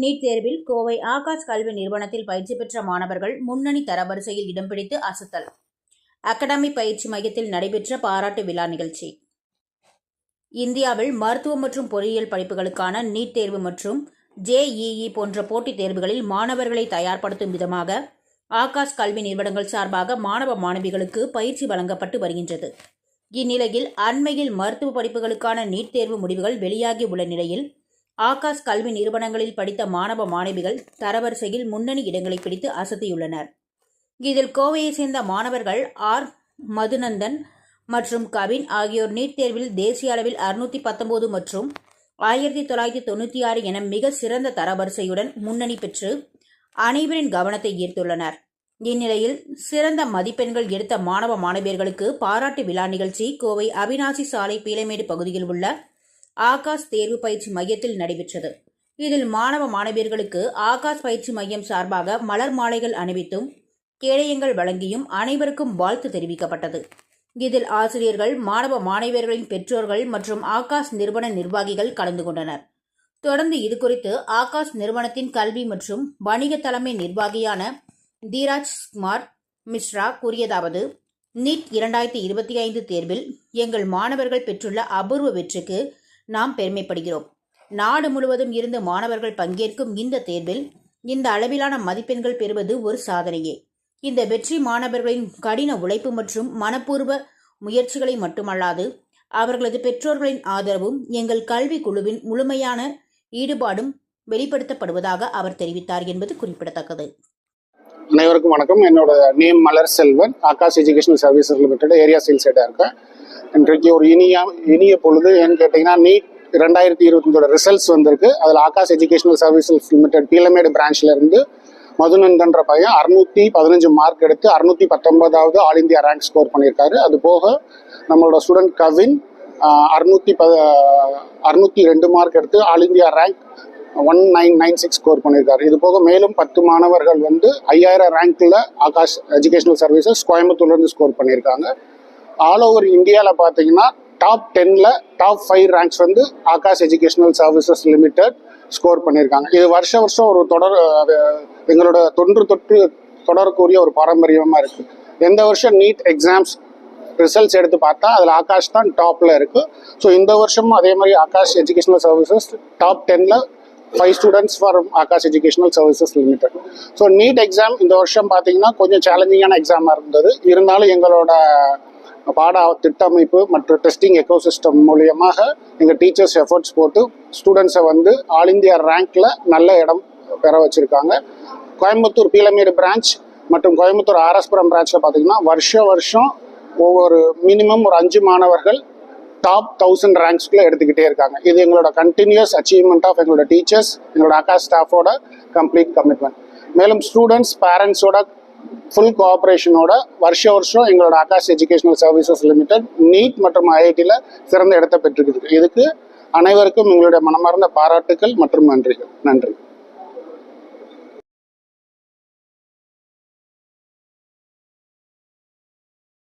NEET தேர்வில் கோவை ஆகாஷ் கல்வி நிறுவனத்தில் பயிற்சி பெற்ற மாணவர்கள் முன்னணி தரவரிசையில் இடம் பிடித்து அசத்தல். அகாடமி பயிற்சி மையத்தில் நடைபெற்ற பாராட்டு விழா நிகழ்ச்சி. இந்தியாவில் மருத்துவம் மற்றும் பொறியியல் படிப்புகளுக்கான நீட் தேர்வு மற்றும் ஜேஇஇ போன்ற போட்டித் தேர்வுகளில் மாணவர்களை தயார்படுத்தும் விதமாக ஆகாஷ் கல்வி நிறுவனங்கள் சார்பாக மாணவ மாணவிகளுக்கு பயிற்சி வழங்கப்பட்டு வருகின்றது. இந்நிலையில் அண்மையில் மருத்துவ படிப்புகளுக்கான நீட் தேர்வு முடிவுகள் வெளியாகி உள்ள நிலையில் ஆகாஷ் கல்வி நிறுவனங்களில் படித்த மாணவ மாணவிகள் தரவரிசையில் முன்னணி இடங்களை பிடித்து அசத்தியுள்ளனர். இதில் கோவையைச் சேர்ந்த மாணவர்கள் ஆர். மதுநந்தன் மற்றும் கவின் ஆகியோர் நீட் தேர்வில் தேசிய அளவில் அறுநூத்தி பத்தொன்பது மற்றும் ஆயிரத்தி தொள்ளாயிரத்தி தொண்ணூற்றி ஆறு என மிக சிறந்த தரவரிசையுடன் முன்னணி பெற்று அனைவரின் கவனத்தை ஈர்த்துள்ளனர். இந்நிலையில் சிறந்த மதிப்பெண்கள் எடுத்த மாணவ மாணவியர்களுக்கு பாராட்டு விழா நிகழ்ச்சி கோவை அவினாசி சாலை பீலமேடு பகுதியில் உள்ள ஆகாஷ் தேர்வு பயிற்சி மையத்தில் நடைபெற்றது. இதில் மாணவ மாணவியர்களுக்கு ஆகாஷ் பயிற்சி மையம் சார்பாக மலர் மாலைகள் அணிவித்தும் கேடயங்கள் வழங்கியும் அனைவருக்கும் வாழ்த்து தெரிவிக்கப்பட்டது. இதில் ஆசிரியர்கள் மாணவ மாணவியர்களின் பெற்றோர்கள் மற்றும் ஆகாஷ் நிறுவன நிர்வாகிகள் கலந்து கொண்டனர். தொடர்ந்து இதுகுறித்து ஆகாஷ் நிறுவனத்தின் கல்வி மற்றும் வணிக தலைமை நிர்வாகியான தீராஜ் குமார் மிஸ்ரா கூறியதாவது நீட் இரண்டாயிரத்தி இருபத்தி ஐந்து தேர்வில் எங்கள் மாணவர்கள் பெற்றுள்ள அபூர்வ வெற்றிக்கு நாம் பெருமைப்படுகிறோம். நாடு முழுவதும் இருந்து மாணவர்கள் பங்கேற்கும் இந்த தேர்வில் இந்த அளவிலான மதிப்பெண்கள் பெறுவது ஒரு சாதனையே. இந்த வெற்றி மாணவர்களின் கடின உழைப்பு மற்றும் மனப்பூர்வ முயற்சிகளை மட்டுமல்லாது அவர்களது பெற்றோர்களின் ஆதரவும் எங்கள் கல்வி குழுவின் முழுமையான ஈடுபாடும் வெளிப்படுத்தப்படுவதாக அவர் தெரிவித்தார் என்பது குறிப்பிடத்தக்கது. அனைவருக்கும் வணக்கம். என்னோட name Malar Selvan. Aakash educational services limited area sales ஹெட்டாக இருக்கேன். இன்றைக்கு ஒரு இனிய இனிய பொழுது ஏன்னு கேட்டிங்கன்னா நீட் ரெண்டாயிரத்தி இருபத்தஞ்சோட ரிசல்ட்ஸ் வந்திருக்கு. அதில் Aakash educational services limited Peelamedu பிரான்ச்லேருந்து மதுநந்தன்ற பையன் அறுநூத்தி பதினஞ்சு மார்க் எடுத்து அறுநூத்தி பத்தொன்பதாவது ஆல் இந்தியா ரேங்க் ஸ்கோர் பண்ணியிருக்காரு. அது போக நம்மளோட ஸ்டூடெண்ட் கவின் அறுநூத்தி ப அறுநூத்தி ரெண்டு மார்க் எடுத்து all India rank one nine nine six score பண்ணியிருக்காரு. இது போக மேலும் பத்து மாணவர்கள் வந்து ஐயாயிரம் ரேங்க்ல ஆகாஷ் எஜுகேஷனல் சர்வீசஸ் கோயம்புத்தூர்லேருந்து ஸ்கோர் பண்ணியிருக்காங்க. ஆல் ஓவர் இந்தியாவில் பார்த்தீங்கன்னா டாப் டென்ல டாப் ஃபைவ் ரேங்க்ஸ் வந்து Aakash educational services limited score பண்ணியிருக்காங்க இது வருஷ வருஷம் ஒரு தொடர் எங்களோட தொன்று தொற்று தொடரக்கூடிய ஒரு பாரம்பரியமாக இருக்கு. எந்த வருஷம் நீட் எக்ஸாம்ஸ் ரிசல்ட்ஸ் எடுத்து பார்த்தா அதில் ஆகாஷ் தான் டாப்ல இருக்கு. ஸோ இந்த வருஷமும் அதே மாதிரி Aakash educational services top டென்ல five students for Aakash educational services limited so NEET exam இந்த வருஷம் பார்த்தீங்கன்னா கொஞ்சம் சேலஞ்சிங்கான எக்ஸாமாக இருந்தது. இருந்தாலும் எங்களோட பாட திட்டமைப்பு மற்றும் டெஸ்டிங் எக்கோசிஸ்டம் மூலியமாக எங்கள் டீச்சர்ஸ் எஃபர்ட்ஸ் போட்டு ஸ்டூடெண்ட்ஸை வந்து ஆல் இந்தியா ரேங்க்ல நல்ல இடம் பெற வச்சிருக்காங்க. கோயம்புத்தூர் பீலமேடு பிரான்ச் மற்றும் கோயம்புத்தூர் ஆர்எஸ்புரம் பிரான்ச்சில் பார்த்தீங்கன்னா வருஷம் வருஷம் ஒவ்வொரு மினிமம் ஒரு அஞ்சு மாணவர்கள் டாப் தௌசண்ட் ரேங்க்ஸ்குள்ள எடுத்துக்கிட்டே இருக்காங்க. இது எங்களோட கண்டினியூஸ் அச்சீவ்மெண்ட் ஆஃப் எங்களோட டீச்சர்ஸ் எங்களோட அக்கா ஸ்டாஃபோட கம்ப்ளீட் கமிட்மெண்ட் மேலும் ஸ்டூடெண்ட்ஸ் பேரண்ட்ஸோட ஃபுல் கோஆப்ரேஷனோட வருஷ வருஷம் எங்களோட Aakash educational services limited NEET மற்றும் ஐஐடியில் சிறந்த இடத்தை பெற்றிருக்கு இதுக்கு அனைவருக்கும் எங்களுடைய மனமார்ந்த பாராட்டுக்கள் மற்றும் நன்றிகள். நன்றி.